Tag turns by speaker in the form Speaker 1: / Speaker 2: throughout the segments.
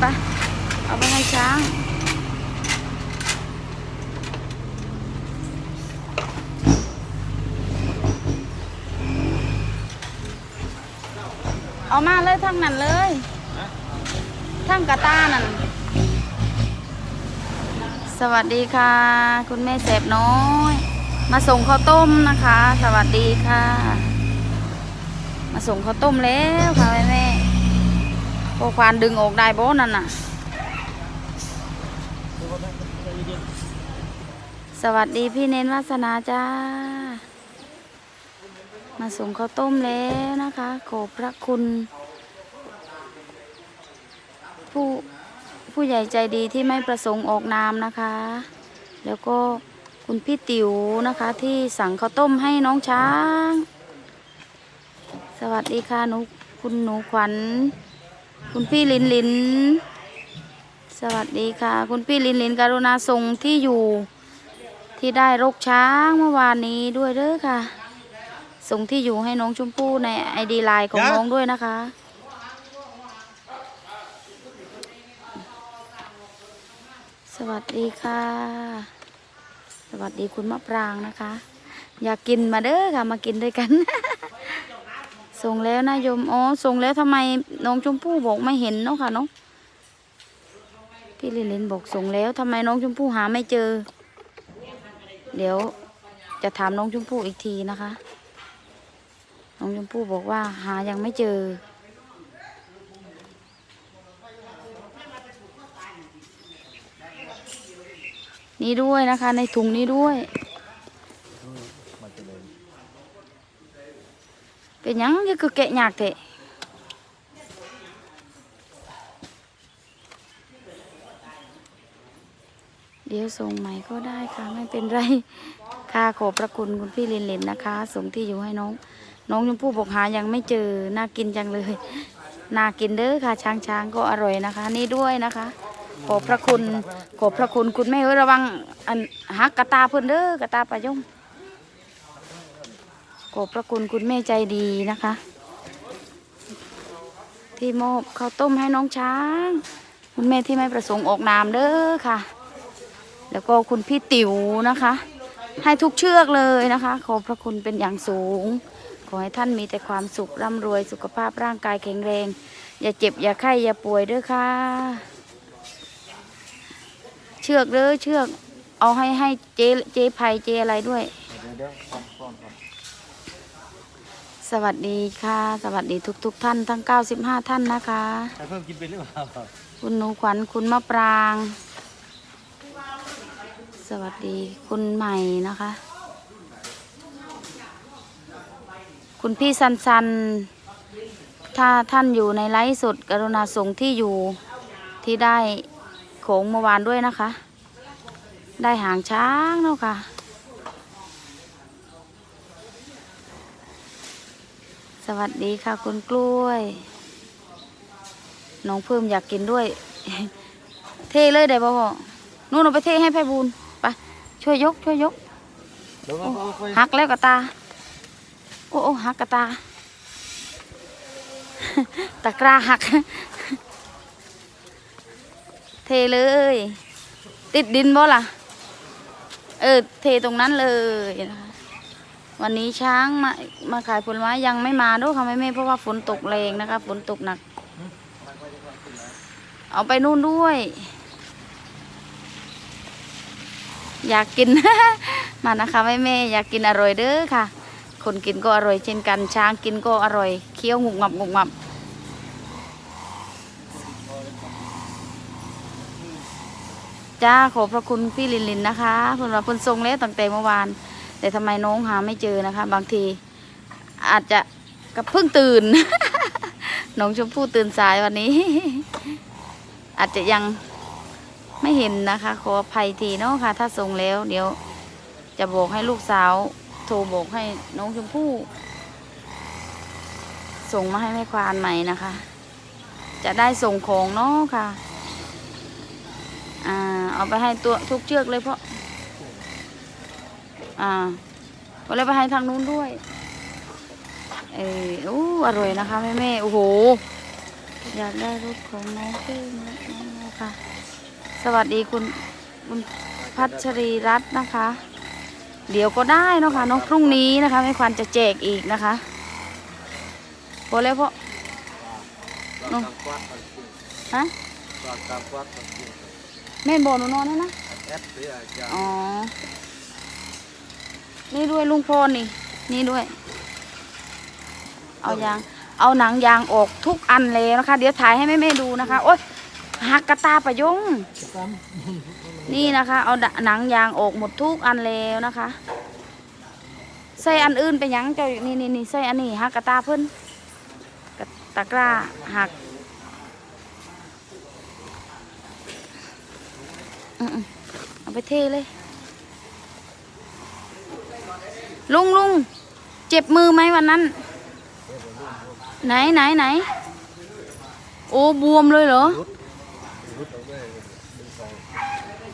Speaker 1: ไป เอาไปให้ช้าง เอามาเลยทั้งนั้นเลยทั้งกระตานั่น สวัสดีค่ะ คุณแม่แสบน้อย มาส่งข้าวต้มนะคะ สวัสดีค่ะ มาส่งข้าวต้มแล้วค่ะแม่ โอควานดึงออกได้บ่นั่นน่ะ สวัสดีพี่เน้นวาสนาจ้า มาส่งข้าวต้มแล้วนะคะ ขอบพระคุณ ผู้ผู้ใหญ่ใจดีที่ไม่ประสงค์ออกนามนะคะ แล้วก็คุณพี่ติ๋วนะคะ ที่สั่งข้าวต้มให้น้องช้าง สวัสดีค่ะหนูคุณหนูขวัญ คุณพี่ลินลิน สวัสดีค่ะ คุณพี่ลินลินการุณาส่งที่อยู่ที่ได้รกช้างเมื่อวานนี้ด้วยเด้อค่ะ ส่งที่อยู่ให้น้องชมพู่ในไอดีไลน์ของน้องด้วยนะคะ สวัสดีค่ะ สวัสดีคุณมะปรางนะคะ อยากกินมาเด้อค่ะมากินด้วยกัน ส่งแล้วนะโยมอ๋อส่งแล้วทำไมน้องชมพู่บอกไม่เห็นเนาะค่ะเนาะพี่ลินลินบอกส่งแล้วทำไมน้องชมพู่หาไม่เจอ เดี๋ยวจะถามน้องชมพู่อีกทีนะคะ น้องชมพู่บอกว่าหายังไม่เจอ นี่ด้วยนะคะ ในถุงนี้ด้วย เป็นยังก็คือแกะยากเถอะเดี๋ยวส่งใหม่ก็ได้ค่ะไม่เป็นไร ค่ะขอบพระคุณคุณพี่เลินลินนะคะ ส่งที่อยู่ให้น้อง น้องชมพู่บอกหายังไม่เจอ น่ากินจังเลย น่ากินเด้อค่ะ ช้างช้างก็อร่อยนะคะ นี่ด้วยนะคะ ขอบพระคุณ ขอบพระคุณคุณแม่เอ้ยระวังอันหักกระตาเพิ่นเด้อกระตาปลายง ขอบพระคุณคุณแม่ใจดีนะคะ ที่มอบข้าวต้มให้น้องช้าง คุณแม่ที่ไม่ประสงค์ออกนามเด้อค่ะ แล้วก็คุณพี่ติ๋วนะคะ ให้ทุกเชือกเลยนะคะ ขอบพระคุณเป็นอย่างสูง ขอให้ท่านมีแต่ความสุขร่ำรวยสุขภาพร่างกายแข็งแรง อย่าเจ็บอย่าไข้อย่าป่วยเด้อค่ะ เชือกเด้อเชือกเอาให้ให้เจเจภัยเจอะไรด้วย
Speaker 2: เดี๋ยวเดี๋ยวก่อนก่อนก่อน
Speaker 1: สวัสดีค่ะ สวัสดีทุกๆทท่านทั้ง 95 ท่านนะคะ
Speaker 2: ใครเพิ่มกินเป็นหรือเปล่า
Speaker 1: คุณหนูขวัญคุณมะปราง สวัสดีคุณใหม่นะคะ คุณพี่สันสัน ถ้าท่านอยู่ในไลฟ์สดกรุณาส่งที่อยู่ที่ได้โขงเมื่อวานด้วยนะคะ ได้หางช้างเนาะค่ะ วัสดีค่ะคุณกล้วย น้องเพิ่มอยากกินด้วย เทเลยได้บ่พ่อนู่นเอาไปเทให้ไพบูลไปช่วยยก ช่วยยกหักแล้วกระตา โอ้โอ้หักกระตา ตะกร้าหัก เทเลย ติดดินบ่ล่ะ เออ เทตรงนั้นเลยนะคะ วันนี้ช้างมามาขายผลไม้ยังไม่มาด้วยค่ะแม่แม่เพราะว่าฝนตกแรงนะคะ ฝนตกหนัก เอาไปนู่นด้วย อยากกิน มานะคะแม่แม่อยากกินอร่อยเด้อค่ะ คนกินก็อร่อยเช่นกัน ช้างกินก็อร่อยเคี้ยวงุบงับงุบงับจ้าขอบพระคุณพี่ลินลินนะคะเพิ่นว่าเพิ่นส่งแล้วตั้งแต่เมื่อวาน แต่ทำไมน้องหาไม่เจอนะคะ บางทีอาจจะกับเพิ่งตื่น น้องชมพู่ตื่นสายวันนี้ อาจจะยังไม่เห็นนะคะ ขออภัยทีเนาะค่ะ ถ้าส่งแล้ว เดี๋ยว จะบอกให้ลูกสาว โทรบอกให้น้องชมพู่ ส่งมาให้แม่ควานใหม่นะคะ จะได้ส่งของเนาะค่ะ อ่า เอาไปให้ตัวทุกเชือกเลยเพราะ อ่าก็เลยไปให้ทางนู้นด้วย เออโอ้อร่อยนะคะแม่แม่ๆโอ้โห อยากได้รถของน้องพึ่งและน้องโมค่ะสวัสดีคุณคุณพัชรีรัตน์นะคะ เดี๋ยวก็ได้เนาะค่ะน้องพรุ่งนี้นะคะไม่ควรจะแจกอีกนะคะพอแล้วเพราะ
Speaker 2: รอกำกวัดมันกิน
Speaker 1: ฮะ
Speaker 2: รอกำกวัดมันกิน
Speaker 1: แม่นบอกหนูนอนแล้วนะ
Speaker 2: แอปเสียจ้า
Speaker 1: อ๋อ นี่ด้วยลุงพลนี่ นี่ด้วย เอายาง เอาหนังยางออกทุกอันเลยนะคะ เดี๋ยวถ่ายให้แม่แม่ๆดูนะคะ โอ๊ยหักกระตาประยง นี่นะคะ เอาหนังยางออกหมดทุกอันแล้วนะคะ ใส่อันอื่นไปหยังเจ้านี่นี่นี่ใส่อันนี้หักกระตาเพิ่นกระตะกร้าหักอืมๆเอาไปเทเลย ลุงลุงเจ็บมือไหมวันนั้น ไหนไหนไหน โอ้บวมเลยเหรอ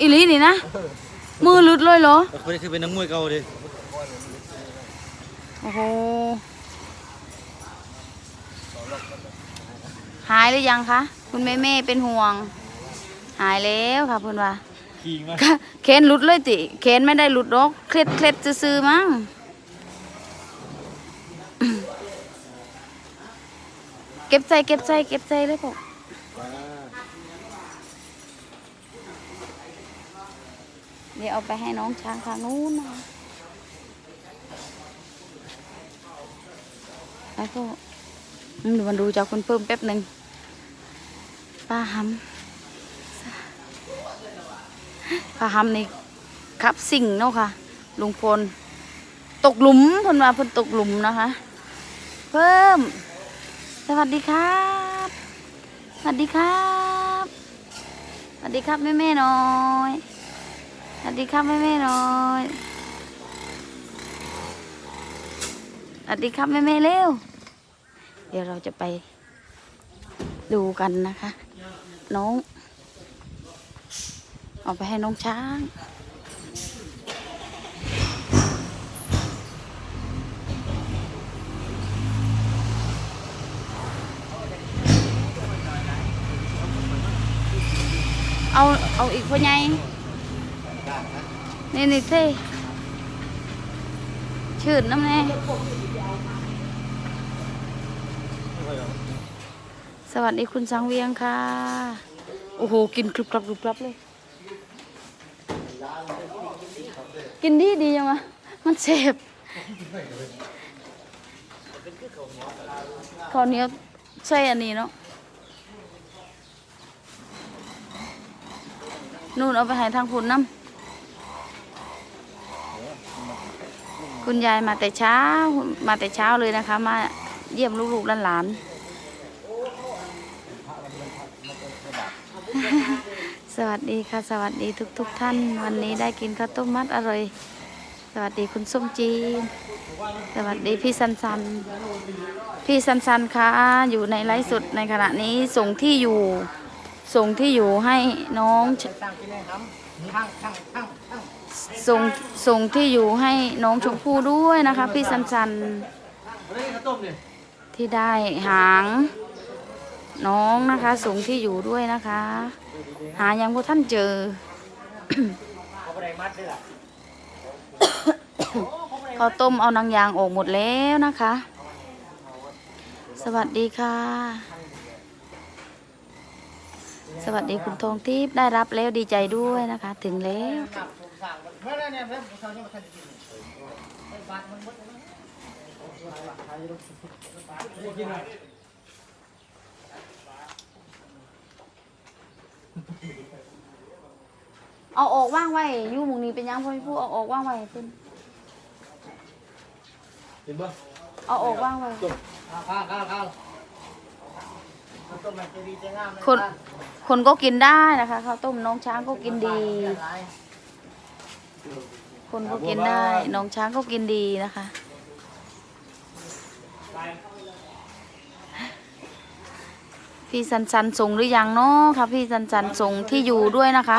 Speaker 1: อีหลีนี่นะ มือหลุดเลยเหรอ
Speaker 2: คนนี้คือเป็นนักมวยเก่าดิ
Speaker 1: โอ้โหหายหรือยังคะคุณแม่แม่เป็นห่วง หายแล้วค่ะเพื่อนว่า
Speaker 2: ขี่มา
Speaker 1: เคนหลุดเลยติเคนไม่ได้หลุดหรอกเคล็ดเคล็ดซื่อๆมั้ง เก็บใส่เก็บใส่เก็บใส่เลยพวกเดี๋ยวเอาไปให้น้องช้างทางนู้นนะคะไปพวกเดี๋ยวมันดูจากคนเพิ่มแป๊บหนึ่งป้าหำพาหำนี่ครับสิ่งเนาะค่ะ ลุงพล ตกหลุมพนว่าพนตกหลุมนะคะ เพิ่ม สวัสดีครับ สวัสดีครับ สวัสดีครับแม่แม่น้อย สวัสดีครับแม่แม่น้อย สวัสดีครับแม่แม่เร็ว เดี๋ยวเราจะไปดูกันนะคะ น้อง เอาไปให้น้องช้าง เอาเอาอีกพ่อใหญ่นี่นี่เท่ชื่นน้ำแน่สวัสดีคุณสังเวียงค่ะ โอ้โห กินกรุบกรับกรุบกรับเลย กินดีดีจังวะมันเจ็บข้าวเหนียวใส่อันนี้เนาะ นู่นเอาไปให้ทางพุ่นน้ำคุณยายมาแต่เช้ามาแต่เช้าเลยนะคะ มาเยี่ยมลูกๆหลานๆสวัสดีค่ะสวัสดีทุกๆทท่าน วันนี้ได้กินข้าวต้มมัดอร่อย สวัสดีคุณส้มจีนสวัสดีพี่สันสัน พี่สันสันคะอยู่ในไลฟ์สดในขณะนี้ส่งที่อยู่ ส่งที่อยู่ให้น้องส่งส่งที่อยู่ให้น้องชมพู่ด้วยนะคะ พี่สันสันที่ได้หางน้องนะคะส่งที่อยู่ด้วยนะคะ หายังพวกท่านเจอ
Speaker 2: เขาไปได้มัดด้วยล่ะ
Speaker 1: ข้าวต้มเอานางยางออกหมดแล้วนะคะ สวัสดีค่ะ สวัสดีคุณทองทิพย์ได้รับแล้วดีใจด้วยนะคะ ถึงแล้วเอาออกว่างไว้อยู่หมุงนี้เป็นยังพ่อพี่ผู้เอาออกว่างไว้เพิ่น
Speaker 2: เห็นป่ะ
Speaker 1: เอาออกว่างไว้
Speaker 2: ข้าวข้าวข้าวข้าวต้มมันจะดีจะงามเลย
Speaker 1: คน คนก็กินได้นะคะข้าวต้มน้องช้างก็กินดี คนก็กินได้ น้องช้างก็กินดีนะคะ พี่สันสันส่งหรือยังเนาะคะพี่สันสันส่งที่อยู่ด้วยนะคะ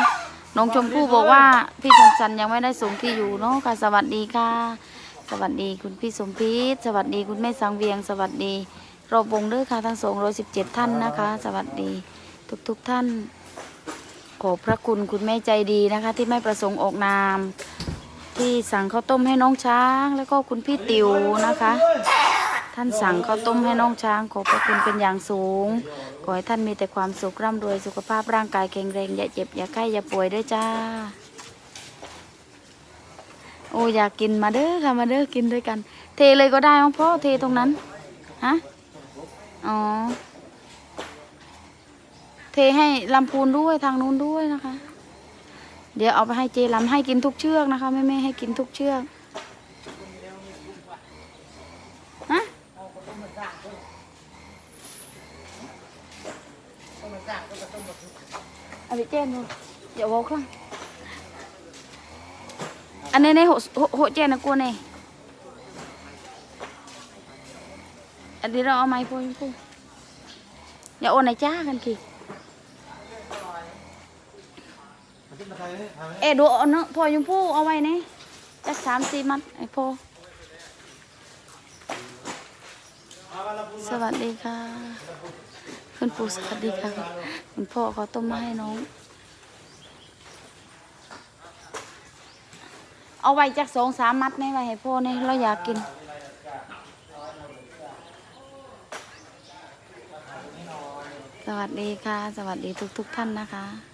Speaker 1: น้องชมพู่บอกว่าพี่สันสันยังไม่ได้ส่งที่อยู่เนาะค่ะ สวัสดีค่ะ สวัสดีคุณพี่สมพิษสวัสดีคุณแม่สังเวียง สวัสดีรอบวงเด้อค่ะทั้งสองร้อยสิบเจ็ดท่านนะคะ สวัสดี ทุกทุกท่าน ขอบพระคุณคุณแม่ใจดีนะคะ ที่ไม่ประสงค์ออกนาม ที่สั่งข้าวต้มให้น้องช้าง แล้วก็คุณพี่ติ๋วนะคะ ท่านสั่งข้าวต้มให้น้องช้าง ขอบพระคุณเป็นอย่างสูง ขอให้ท่านมีแต่ความสุขร่ำรวยสุขภาพร่างกายแข็งแรงอย่าเจ็บอย่าไข้อย่าป่วยด้วยจ้า โอ้อยากกินมาเด้อค่ะมาเด้อกินด้วยกัน เทเลยก็ได้มั้งพ่อเทตรงนั้นฮะอ๋อ เทให้ลำพูนด้วยทางนู้นด้วยนะคะ เดี๋ยวเอาไปให้เจลำให้กินทุกเชือกนะคะแม่แม่ๆให้กินทุกเชือกฮะ
Speaker 2: อันนสร้างต้มมัน
Speaker 1: เอาไปเจนดูเดี๋ยวบอกค่ะอันนี้ในโหโหโหเจนนะกูเนี่ยอันนี้เราเอาไม้พูนพูอย่าโอนในจ้ากันกี่ เอ๊ดูเอาเนาะพอยุงพูเอาไว้นี่จักสามสี่มัดไอ้พอสวัสดีค่ะ คุณปู่สวัสดีค่ะ คุณพ่อเขาต้มมาให้น้อง เอาไว้จักสองสามมัดนี่ไว้ให้พ่อนี่เราอยากกินสวัสดีค่ะ สวัสดีทุกทุกๆท่านนะคะ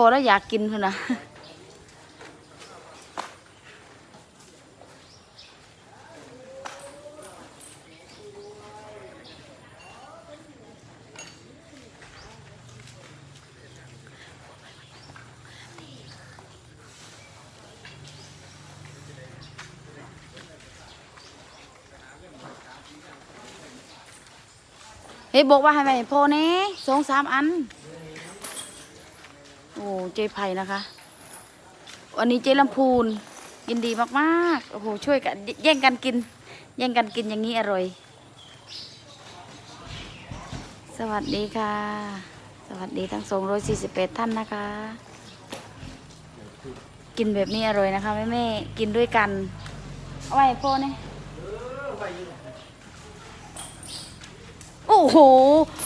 Speaker 1: อแล้วอยากกินคือนะเฮ้ยบอกว่าให้ไปพอนี้สองสามอัน โอ้เจไผ่นะคะ วันนี้เจลำพูนยินดีมากๆ โอ้โห ช่วยกัน แย่งกันกิน แย่งกันกินอย่างนี้อร่อย สวัสดีค่ะ สวัสดีทั้ง 248ท่านนะคะ กินแบบนี้อร่อยนะคะแม่แม่ๆกินด้วยกันเอาไว้พ่อเนี่ยโอ้โห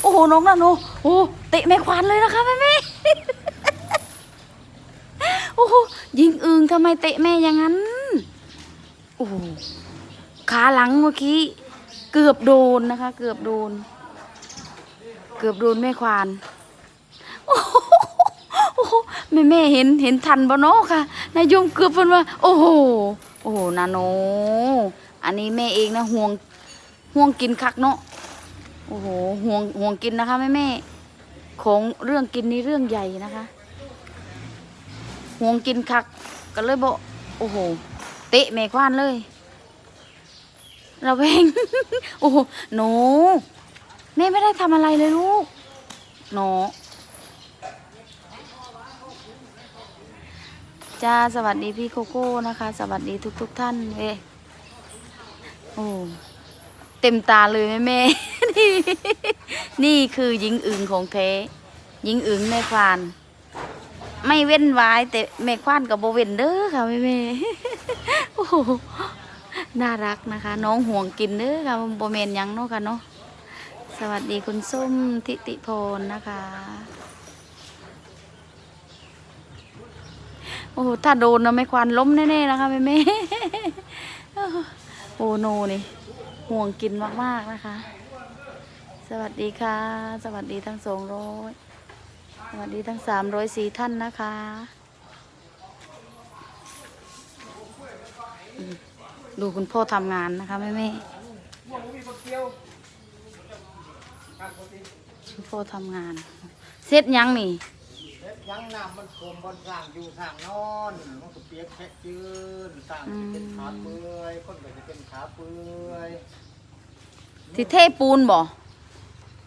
Speaker 1: โอ้โห น้องนะหนูโอ้เตะแม่ควานเลยนะคะแม่แม่ ยิงอึงทำไมเตะแม่อย่างนั้น โอ้ขาหลังเมื่อกี้ เกือบโดนนะคะ เกือบโดน เกือบโดนแม่ควานโอ้โหโอ้โหแม่แม่เห็นเห็นทันบ่เนาะค่ะนายยมเกือบเพิ่นว่า โอ้โหโอ้โหนาโน อันนี้แม่เองนะห่วงห่วงกินคักเนาะโอ้โหห่วงห่วงกินนะคะแม่แม่ของเรื่องกินนี่เรื่องใหญ่นะคะ ห่วงกินคักก็เลยบอกโอ้โห เตะแม่ควานเลยเราเองโอ้โหหนูแม่ไม่ได้ทำอะไรเลยลูกหนูจ้าสวัสดีพี่โกโก้นะคะ สวัสดีทุกทุกๆท่านเว้โอ้เต็มตาเลยแม่แม่นี่คือหญิงอึงของแท้หญิงอึงแม่ควาน ไม่เว้นไว้แต่แม่ควานกับโบเว้นเด้อค่ะแม่แม่โอ้โหน่ารักนะคะ น้องห่วงกินเด้อค่ะโบเมนยังเนาะค่ะเนาะสวัสดีคุณส้มทิติพลนะคะโอ้โหถ้าโดนนะแม่ควานล้มแน่ๆนะคะแม่แม่โอ้โนนี่ห่วงกินมากๆนะคะ สวัสดีค่ะ สวัสดีทั้งสองร้อย สวัสดีทั้งสามร้อยสี่ท่านนะคะอืมดูคุณพ่อทำงานนะคะแม่แม่คุณพ่อทำงาน เสร็จยังนี่
Speaker 2: เฮ็ดยังน้ำมันโคมบนสร้างอยู่สร้างนอนมันก็เปียกแค่จืนสร้างที่เป็นขาเปื่อยคนก็จะเป็นขาเปื่อย
Speaker 1: ที่เทปูนบ่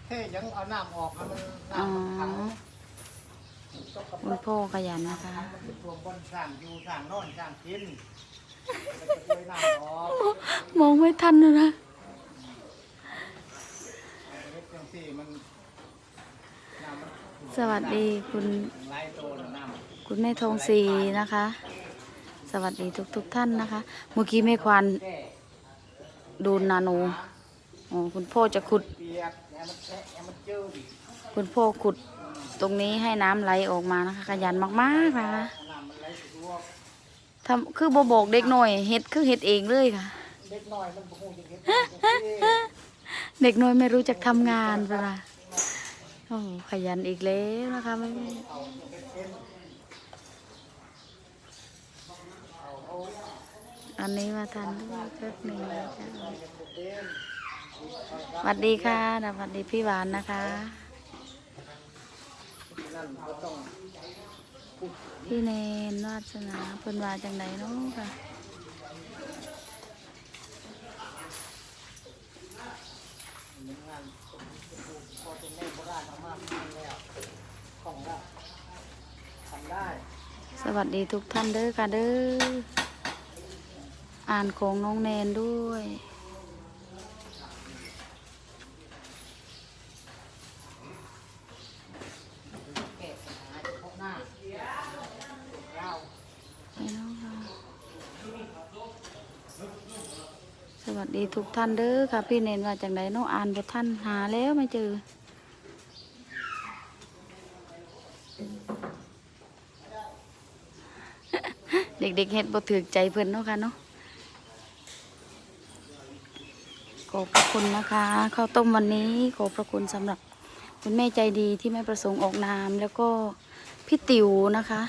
Speaker 2: เท่ยังเอาน้ำออกให้มัน
Speaker 1: อ๋อ
Speaker 2: น้ำมันขัง
Speaker 1: คุณพ่อขยันนะคะ
Speaker 2: มันเป็นตัวบนสร้างอยู่สร้างนอนสร้างกินมันจะช่วยน้ำออก
Speaker 1: มองไม่ทันเลยนะ
Speaker 2: เฮ็ดจังซี่มันน้ำมัน
Speaker 1: สวัสดีคุณ
Speaker 2: ไหลโตน่ะน้ำ
Speaker 1: คุณแม่ทองศรีนะคะ สวัสดีทุกๆทท่านนะคะ เมื่อกี้แม่ควาน
Speaker 2: แก้
Speaker 1: ดูนนาโนอ๋อคุณพ่อจะขุด
Speaker 2: เปียกแหนมันแฉะแหนมันจืด
Speaker 1: คุณพ่อขุด ตรงนี้ให้น้ำไหลออกมานะคะขยันมากๆนะคะ
Speaker 2: น้ำมันไหลสะดวก
Speaker 1: ทำคือบ่บอกเด็กหน่อยเฮ็ดคือเฮ็ดเองเลยค่ะ
Speaker 2: เด็กน้อยมันบ่ฮู้จักเฮ็ดจังซี่
Speaker 1: เด็กน้อยไม่รู้จักทำงานเปล่าโอ้ขยันอีกแล้วนะคะไม่ไม่อันนี้มาทันด้วยแป๊บหนึ่งนะจ๊ะสวัสดีค่ะสวัสดีพี่หวานนะคะ
Speaker 2: นั่นก็ต้อง
Speaker 1: พี่เนนวาสนาเพิ่นว่าจังไดเนาะค่ะ
Speaker 2: เหนนพอเป็นแม่โบราณมากๆแล้วของแล้วทำได้
Speaker 1: สวัสดีทุกท่านเด้อค่ะเด้อ อ่านของน้องแนนด้วย
Speaker 2: แก้ปัญหาเฉพาะหน้าเรา
Speaker 1: ไปเนาะค่ะ สวัสดีทุกท่านเด้อค่ะ พี่เนนว่าจังไดเนาะอ่านบทท่านหาแล้วไม่เจอ เด็กๆเฮ็ดบ่ถือใจเพิ่นเนาะค่ะเนาะขอบพระคุณนะคะข้าวต้มวันนี้ขอบพระคุณสำหรับคุณแม่ใจดีที่ไม่ประสงค์ออกนาม แล้วก็พี่ติ๋วนะคะ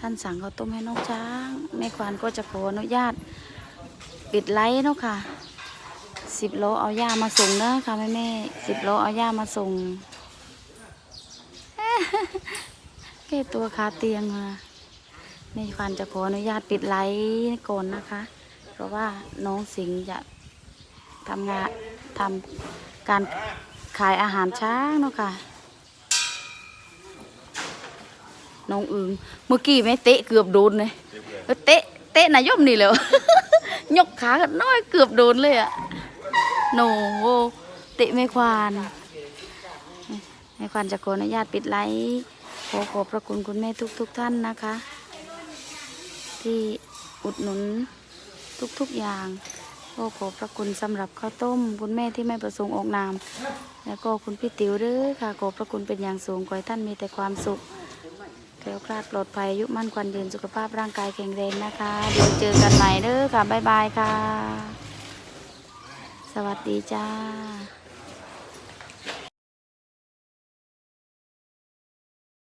Speaker 1: ท่านสั่งข้าวต้มให้น้องช้างแม่ควานก็จะขออนุญาต ปิดไลฟ์เนาะค่ะสิบโลเอาย่ามาส่งนะค่ะแม่แม่สิบโลเอาย่ามาส่งแก้ตัวคาเตียงมาแม่ควานจะขออนุญาตปิดไลฟ์ก่อนนะคะ เพราะว่าน้องสิงห์จะทำงานทำการขายอาหารช้างเนาะค่ะน้องอึงเมื่อกี้แม่เตะเกือบโดนเลยเตะเตะนายมนี่แล้ว ยกขากันน้อยเกือบโดนเลยอะโนเตะไม่ควานไม่ควานจะขออนุญาตปิดไลฟ์ขอขอบพระคุณคุณแม่ทุกทุกๆท่านนะคะ ที่อุดหนุนทุกๆอย่างก็ขอบพระคุณสำหรับข้าวต้ม คุณแม่ที่ไม่ประสงค์ออกนาม แล้วก็คุณพี่ติ๋วด้อค่ะขอบพระคุณเป็นอย่างสูงขอให้ท่านมีแต่ความสุข แคล้วคลาดปลอดภัยอายุมั่นควันยืนสุขภาพร่างกายแข็งแรงนะคะ เดี๋ยวเจอกันใหม่เด้อค่ะ บ๊ายบายค่ะ สวัสดีจ้า